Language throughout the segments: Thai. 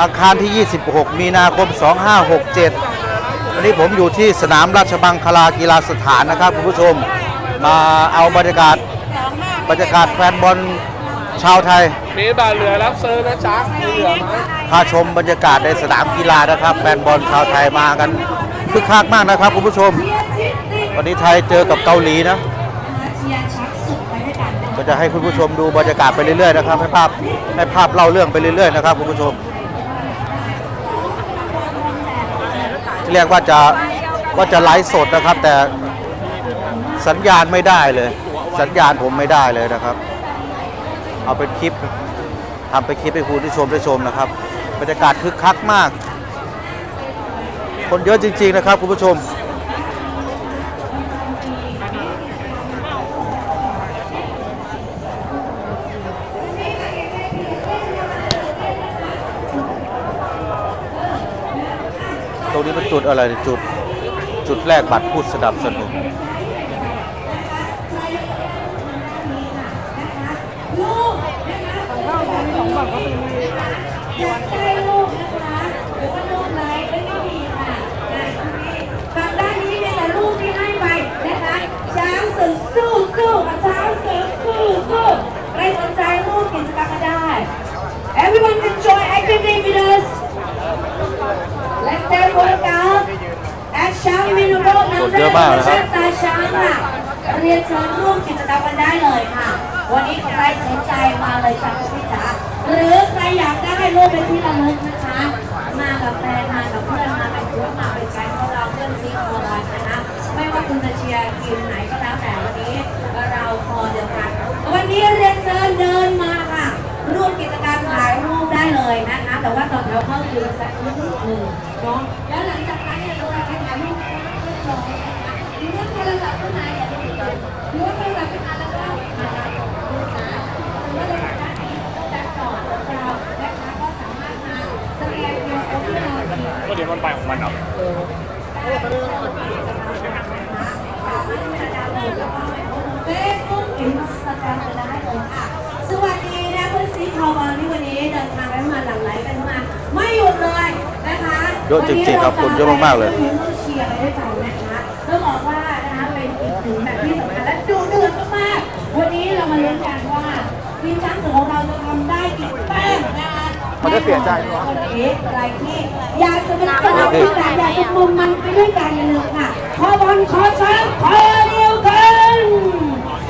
อังคารที่ 26 มีนาคม 2567 วันนี้ผมอยู่ที่สนามราชบังคลากีฬาสถานนะครับคุณผู้ชม มาเอาบรรยากาศบรรยากาศแฟนบอลชาวไทย มีบาเรือรับเซอร์นะจ๊ะมีเหลือไหมพาชมบรรยากาศในสนามกีฬานะครับแฟนบอลชาวไทยมากันคึกคักมากนะครับคุณผู้ชม วันนี้ไทยเจอกับเกาหลีนะก็จะให้คุณผู้ชมดูบรรยากาศไปเรื่อยๆนะครับให้ภาพให้ภาพเล่าเรื่องไปเรื่อยๆนะครับคุณผู้ชม ที่เรียกว่าจะว่าจะไลฟ์สดนะครับ แต่สัญญาณไม่ได้เลย สัญญาณผมไม่ได้เลยนะครับ เอาเป็นคลิปทำเป็นคลิปให้คุณผู้ชมได้ชมนะครับบรรยากาศคึกคักมาก คนเยอะจริง ๆ นะครับคุณผู้ชม จุดอะไรจุด จุดแรกบัตรพูดสนับสนุนอยากได้ลูกนะคะหรือว่าลูกไหนก็มีค่ะทางด้านนี้มีแต่ลูกที่ให้ไปนะคะช้างสู้สู้กับช้างศึกสู้สู้ใครสนใจร่วมกิจกรรมก็ได้ Everyone นโรน้ำแร่ธรรมชาติตาช้างค่ะเรียนเชิญร่วมกิจกรรมกันได้เลยค่ะ วันนี้ใครสนใจมาเลยจ้ะพี่จ๋าหรือใครอยากได้รูปเป็นที่ระลึกนะคะ มากับแฟนมากับเพื่อนมาเป็นกลุ่มมาเป็นแก๊งของเราเพื่อนซีคอร์นนะคะไม่ว่าคุณจะเชียร์ทีมไหนก็แล้วแต่วันนี้เราพอเดียวกัน วันนี้เรียนเชิญเดินมาค่ะร่วมกิจกรรมถ่ายรูปได้เลยนะคะ แต่ว่าตอนเราเข้าคิวสักนิดหนึ่งเนาะแล้ว รียบร้อยนะคะหรือว่าโทรศัพท์ขึ้นมาอย่าลืมม้วนโทรศัพท์ขึ้นมาแล้วก็มารับรูปนะหรือว่าเราจะได้แบ็คจอดของเรานะคะก็สามารถมาสแกนคิวโค้ดที่เอาก็เดี๋ยวมันไปของมันเอาเฟซบุ๊กอินสตาแกรมกันได้เลยค่ะสวัสดีนะเพื่อนซีคอบอลที่วันนี้เดินทางกันมาหลั่งไหลกันมา ไม่หยุดเลยนะคะเยอะจริงๆครับคนเยอะมากๆเลย วันนี้ นะคะมันจะเสียใจเหรอวันนี้ใครที่อยากจะเป็นสนามที่ไหนอยากจะมุมมันไปด้วยกันอย่าลืมค่ะ ขอบอลขอช้างขอเดียวกัน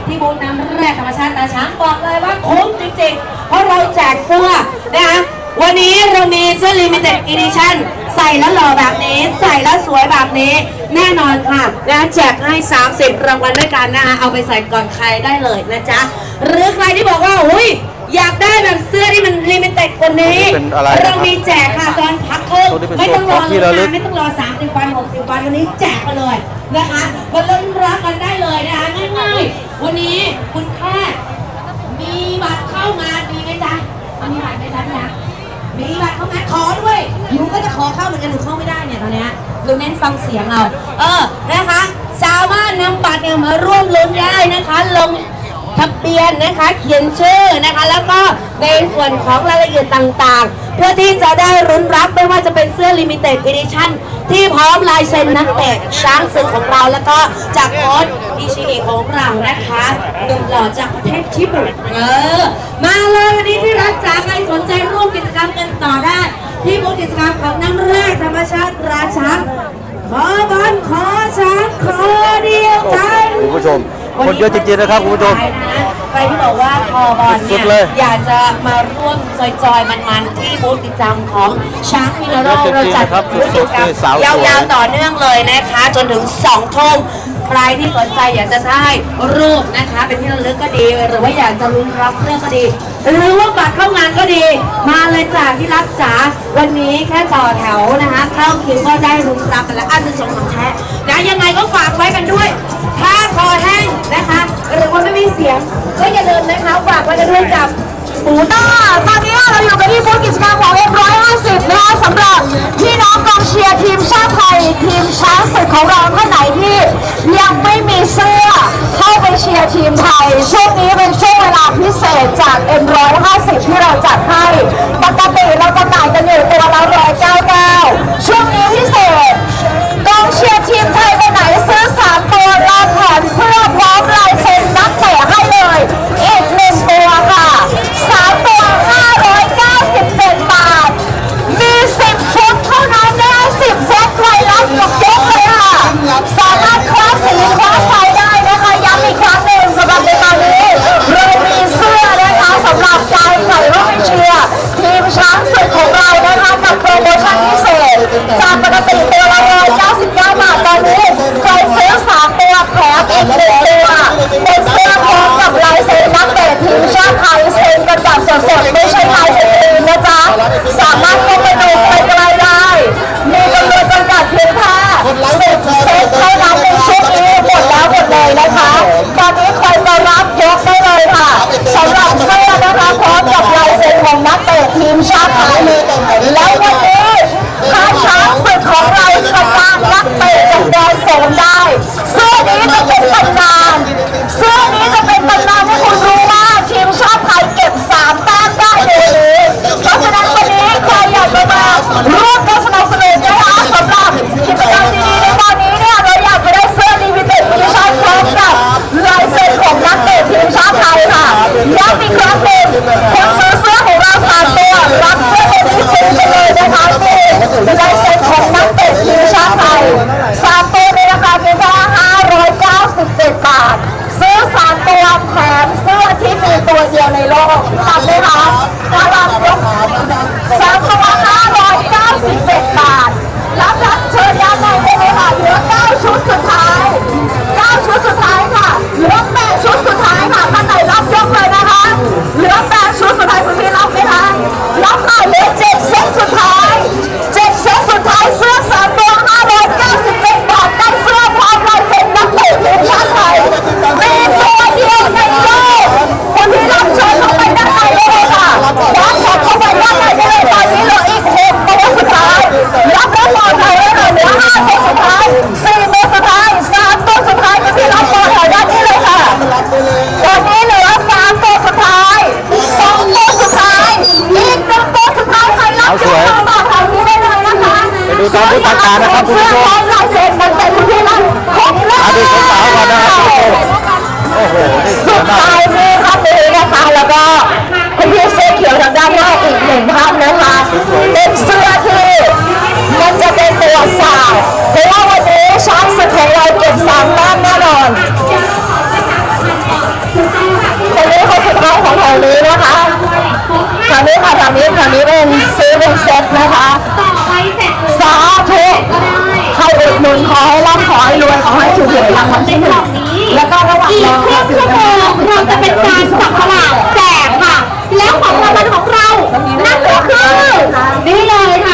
ที่บูธน้ำแร่ธรรมชาติตาช้างบอกเลยว่าคุ้มจริงๆ เพราะเราแจกเสื้อนะคะวันนี้เรามีเสื้อ limited edition ใส่แล้วหล่อแบบนี้ ใส่แล้วสวยแบบนี้ แน่นอนค่ะนะแจกให้ 30 รางวัลด้วยกันนะคะเอาไปใส่ก่อนใครได้เลยนะจ๊ะ หรือใครที่บอกว่าอุ้ย อยากได้แบบเสื้อที่มัน limited กว่านี้เป็นอะไรนะครับเรามีแจกค่ะตอนพักครึ่งตัวนี้เป็นไม่ต้องรอของที่ระลึก ไม่ต้องรอ30วัน60วันวันนี้แจกมาเลยนะคะมาลุ้นรับกันได้เลยนะคะง่ายๆวันนี้คุณแค่มีบัตรเข้ามาดีไหมจ๊ะมีบัตรไหมจ๊ะพี่นะมีบัตรเข้ามาขอด้วยหนูก็จะขอเข้าเหมือนกันหนูเข้าไม่ได้เนี่ยตอนเนี้ยหนูเน้นฟังเสียงเอาเออนะคะสามารถนำบัตรเนี่ยมาร่วมลุ้นได้นะคะลง ทะเบียนนะคะ เขียนชื่อนะคะ แล้วก็ในส่วนของรายละเอียดต่างๆ เพื่อที่จะได้รุ้นรับไม่ว่าจะเป็นเสื้อ Limited Edition ที่พร้อมลายเซ็นนักเตะช้างศึกของเราแล้วก็จากโค้ชอิชิเอะของเรานะคะหนุ่มหล่อจากประเทศญี่ปุ่นเออมาเลยวันนี้ที่รักจ๋าใครสนใจร่วมกิจกรรมกันต่อได้ ที่บูธกิจกรรมของน้ำแร่ธรรมชาติราช้างขอบอลขอช้างขอเดียวกันคุณผู้ชม คนเยอะจริงๆนะครับคุณผู้ชมใครที่บอกว่าคอบอลสุเนี่ดเลย ยอยากจะมาร่วมจอยๆ มันๆ ที่บูธกิจกรรมของช้างพินโรเยอะจริงๆเราจัดนะครับบูธกิจกรรมสุดๆสาวสวยยาวๆต่อเนื่องเลยนะคะ จนถึง2ทุ่ม ใครที่สนใจอยากจะได้รูปนะคะ เป็นที่ระลึกก็ดี หรือว่าอยากจะลุ้นรับเสื้อก็ดี หรือว่าบัตรเข้างานก็ดี มาเลยจ้าที่รักจ๋าวันนี้แค่ต่อแถวนะคะ เข้าคิวก็ได้รุ้นรับกันแล้วอันเป็นสองของแท้นะยังไงก็ฝากไว้กันด้วยถ้าคอแห้งนะคะ หรือว่าไม่มีเสียงก็อย่าลืมนะคะฝากไว้กันด้วยกับ ต้าตอนนี้เราอยู่กันที่บูธกิจกรรมของ M150 นะคะสำหรับพี่น้องกองเชียร์ทีมชาติไทย ทีมช้างศึกของเราท่านไหนที่ยังไม่ ดของเรานะคะกับโปรโมชั่นพิเศษจากปกติตัวละ199 บาทตอนนี้ใครซื้อ3ตัวแถมอีกหตัวเป็นเสื้อพร้อมกับลายเซ็นนักเตะทีมชาติไทยเซ็นกันแบบสดๆไม่ใช่ลายสกรีนนะจ๊ะสามารถเข้าไปดูไปไกลได้ มีจำนวนจำกัดเพียงแค่สิบเซตเท่านั้นในชุดนี้หมดแล้วหมดเลยนะคะตอนนี้ ของนักเตะทีมชาติไทยแล้ววันนี้ท้าช้างศึกของเราชนะนักเตะ 我大哥านะครับคุณผู้ชมลายเซ็นมันงแต่คุณพี่นั่นครบแล้วอาดูสาวก่อนนะครับแล้ชโอ้โหสุดท้ายนี้ครับนี้นะคะแล้วก็คุณพี่เสื้อเขียวทางด้านหน้าอีกหนึ่งภาพนะคะเป็นเสื้อที่มันจะเป็นตัวสาวเพราะว่าวันนี้ช้างศึกของเราเก็บสามแต้มแน่นอนคนนี้คนสุดท้ายของแถวนี้นะคะแถวนี้ค่ะแถวนี้แถวนี้เป็นซื้อเป็นเซ็ตนะคะ โชคเข้าอุดหนุนขอให้ร่ำขอให้รวยขอให้ถูกหวยรางวัลที่หนึ่งแล้วก็ระหว่างอีรกอครึ่งชั่วโมงเราจะเป็นการสับฉลากแจกค่ะ แล้วของรางวัลของเรานั่นก็คือนี่เลยค่ะ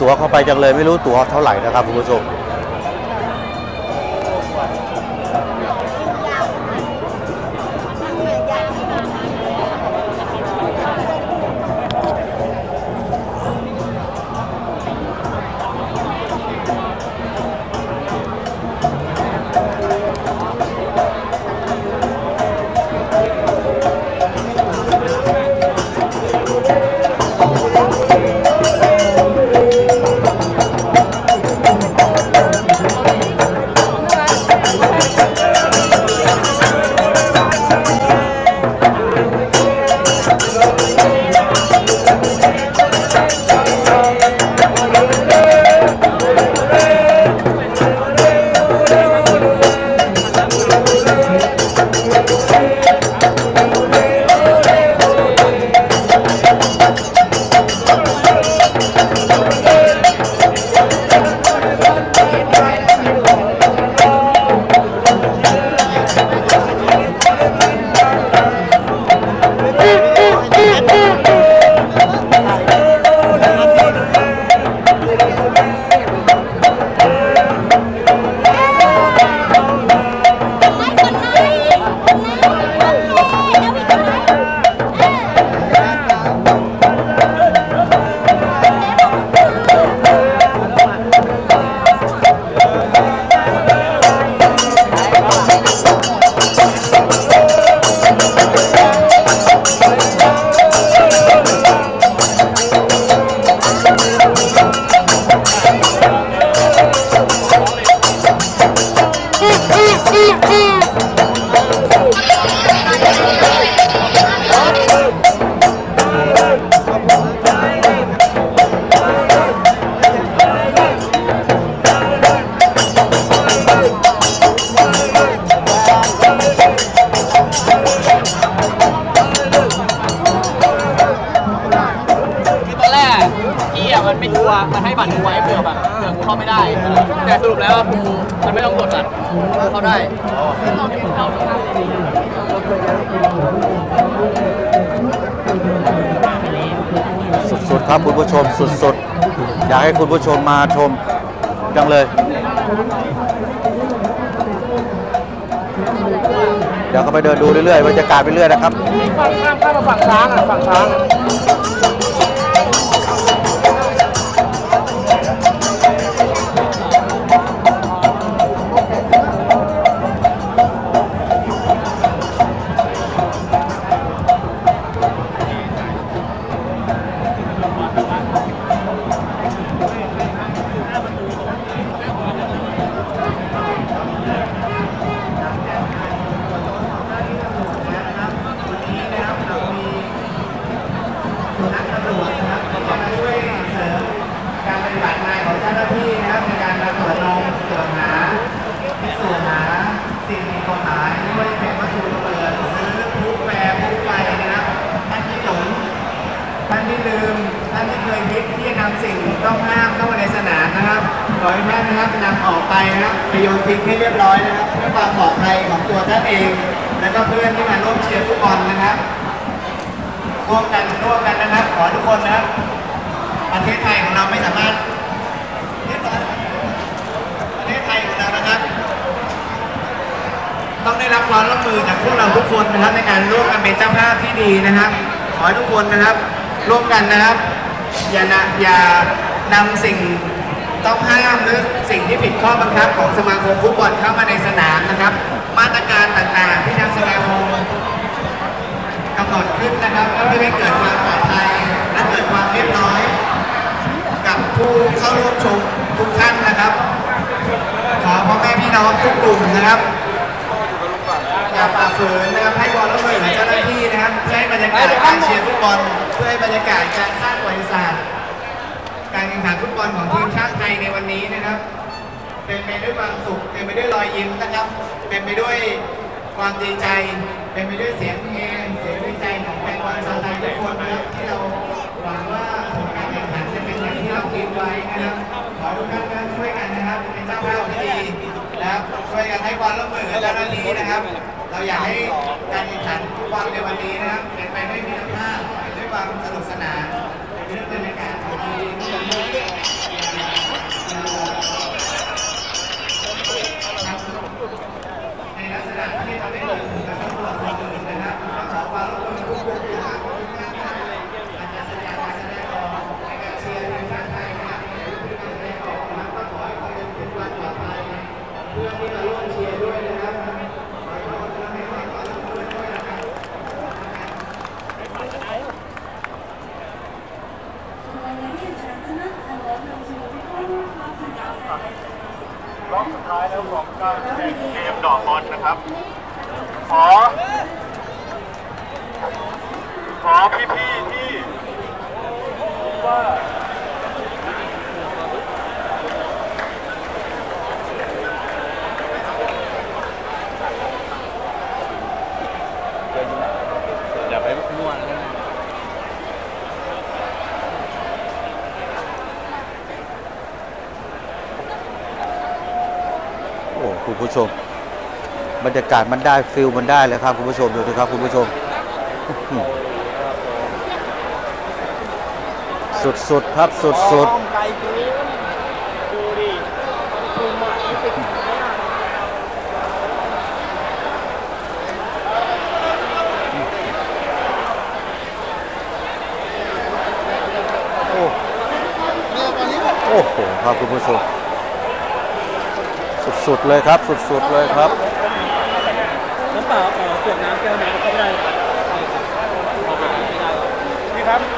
ตั๋วเข้าไปจังเลยไม่รู้ตั๋วเท่าไหร่นะครับคุณผู้ชม รับคุณผู้ชมสุดๆ อยากให้คุณผู้ชมมาชมจังเลย เดี๋ยวก็ไปเดินดูเรื่อยๆบรรยากาศไปเรื่อยนะครับ ฝั่งข้ามข้ามมาฝั่งช้างอะฝั่งช้าง นนะครับนำออกไปนะครับไปโยนทิ้งให้เรียบร้อยนะครับ เพื่อความปลอดภัยของตัวท่านเอง และก็เพื่อนที่มาร่วมเชียร์ฟุตบอลนะครับร่วมกันร่วมกันนะครับ ขอทุกคนนะครับประเทศไทยของเราไม่สามารถประเทศไทยของเรานะครับ ต้องได้รับความร่วมมือจากพวกเราทุกคนนะครับ ในการร่วมกันเป็นเจ้าภาพที่ดีนะครับ ขอให้ทุกคนนะครับ ร่วมกันนะครับ อย่านะอย่านำสิ่ง ต้องห้ามหรือสิ่งที่ผิดข้อบังคับของสมาคมฟุตบอลเข้ามาในสนามนะครับ มาตรการต่างๆ ที่ทางสมาคมกำหนดขึ้นนะครับเพื่อให้เกิดความปลอดภัยและเกิดความเรียบร้อย กับผู้เข้าร่วมชมทุกท่านนะครับ ขอพ่อแม่พี่น้องทุกกลุ่มนะครับอย่าฝ่าฝืนนะครับให้ความร่วมมือกับเจ้าหน้าที่นะครับเพื่อให้บรรยากาศการเชียร์ฟุตบอลเพื่อให้บรรยากาศการสร้างประวัติศาสตร์ การแข่งขันฟุตบอลของทีมชาติไทยในวันนี้นะครับ เป็นไปด้วยความสุขเป็นไปด้วยรอยยิ้มนะครับ เป็นไปด้วยความดีใจ เป็นไปด้วยเสียงเฮเสียงดีใจของแฟนบอลชาวไทยทุกคนนะครับที่เราหวังว่าผลการแข่งขันจะเป็นอย่างที่เราคิดไว้นะครับขอทุกท่านนะช่วยกันนะครับ เป็นเจ้าภาพที่ดีนะครับช่วยกันให้ความร่วมมือกับเจ้าหน้าที่นะครับ เราอยากให้การแข่งขันฟุตบอลในวันนี้นะครับเป็นไปด้วยมิตรภาพเป็นด้วยความสนุกสนาน ดอกบอลนะครับ ขอ ขอพี่ๆที่ว่าอย่าไปมั่วนะโอ้คุณผู้ชม บรรยากาศมันได้ฟิลมันได้เลยครับคุณผู้ชมดูสิครับคุณผู้ชม สุดๆครับสุดๆโอ้โหครับคุณผู้ชมสุดๆเลยครับ สุดๆเลยครับ เปล่าขอขวดน้ำแก้วน้ำก็ไม่ได้ครับพี่ครับ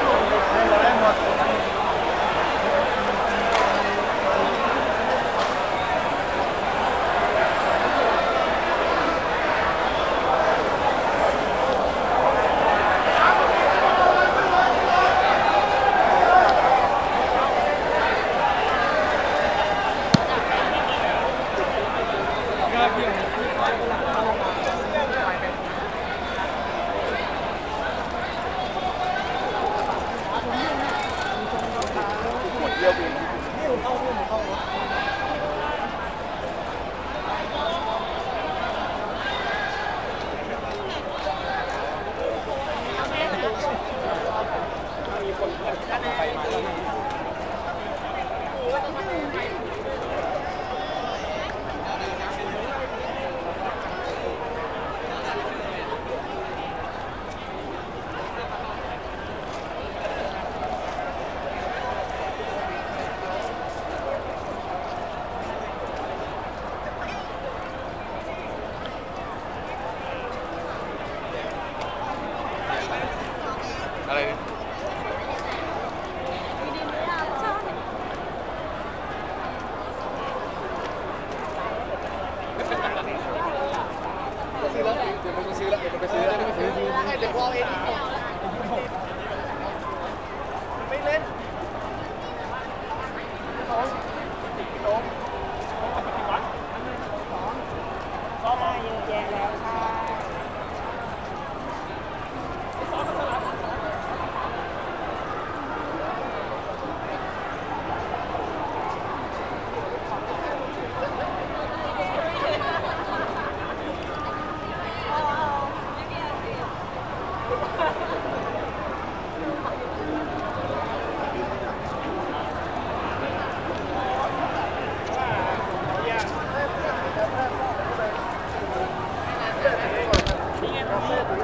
ไปซื้อแล้วไปซื้อ ให้เดี๋ยวพอเอง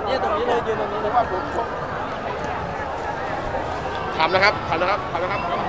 เนี่ยตรงนี้เลยยืนตรงนี้เลย ทำนะครับทำนะครับทำนะครับ